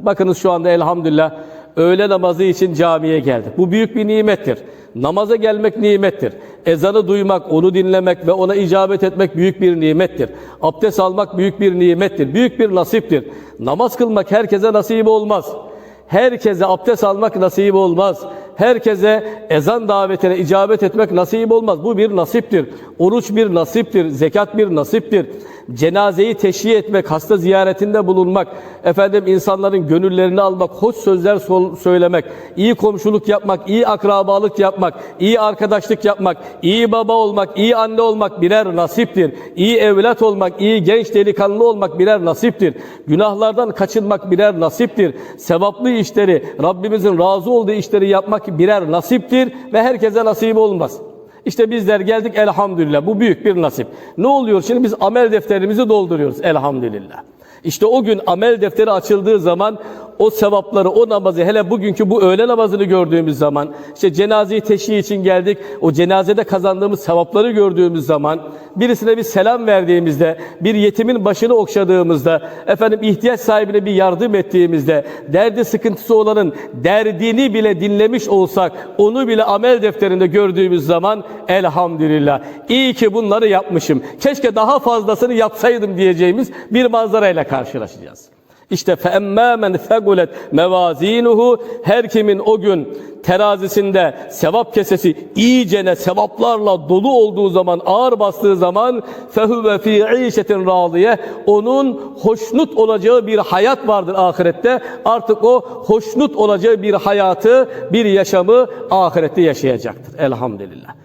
Bakınız şu anda elhamdülillah öğle namazı için camiye geldik. Bu büyük bir nimettir. Namaza gelmek nimettir. Ezanı duymak, onu dinlemek ve ona icabet etmek büyük bir nimettir. Abdest almak büyük bir nimettir. Büyük bir nasiptir. Namaz kılmak herkese nasip olmaz. Herkese abdest almak nasip olmaz. Herkese ezan davetine icabet etmek nasip olmaz. Bu bir nasiptir. Oruç bir nasiptir. Zekat bir nasiptir. Cenazeyi teşhiye etmek, hasta ziyaretinde bulunmak, efendim insanların gönüllerini almak, hoş sözler söylemek, iyi komşuluk yapmak, iyi akrabalık yapmak, iyi arkadaşlık yapmak, iyi baba olmak, iyi anne olmak birer nasiptir. İyi evlat olmak, iyi genç delikanlı olmak birer nasiptir. Günahlardan kaçınmak birer nasiptir. Sevaplı işleri, Rabbimizin razı olduğu işleri yapmak birer nasiptir ve herkese nasip olmaz. İşte bizler geldik elhamdülillah. Bu büyük bir nasip. Ne oluyor şimdi? Biz amel defterimizi dolduruyoruz elhamdülillah. İşte o gün amel defteri açıldığı zaman o sevapları, o namazı, hele bugünkü bu öğle namazını gördüğümüz zaman, işte cenazeyi teşhi için geldik, o cenazede kazandığımız sevapları gördüğümüz zaman, birisine bir selam verdiğimizde, bir yetimin başını okşadığımızda, efendim ihtiyaç sahibine bir yardım ettiğimizde, derdi sıkıntısı olanın derdini bile dinlemiş olsak, onu bile amel defterinde gördüğümüz zaman elhamdülillah. İyi ki bunları yapmışım. Keşke daha fazlasını yapsaydım diyeceğimiz bir manzarayla karşılaşacağız. İşte فَاَمَّا مَنْ فَقُلَتْ مَوَازِينُهُ Her kimin o gün terazisinde sevap kesesi iyicene sevaplarla dolu olduğu zaman, ağır bastığı zaman فَهُوَ ف۪ي عِيشَةٍ رَاضِيَةٍ Onun hoşnut olacağı bir hayat vardır ahirette. Artık o hoşnut olacağı bir hayatı, bir yaşamı ahirette yaşayacaktır. Elhamdülillah.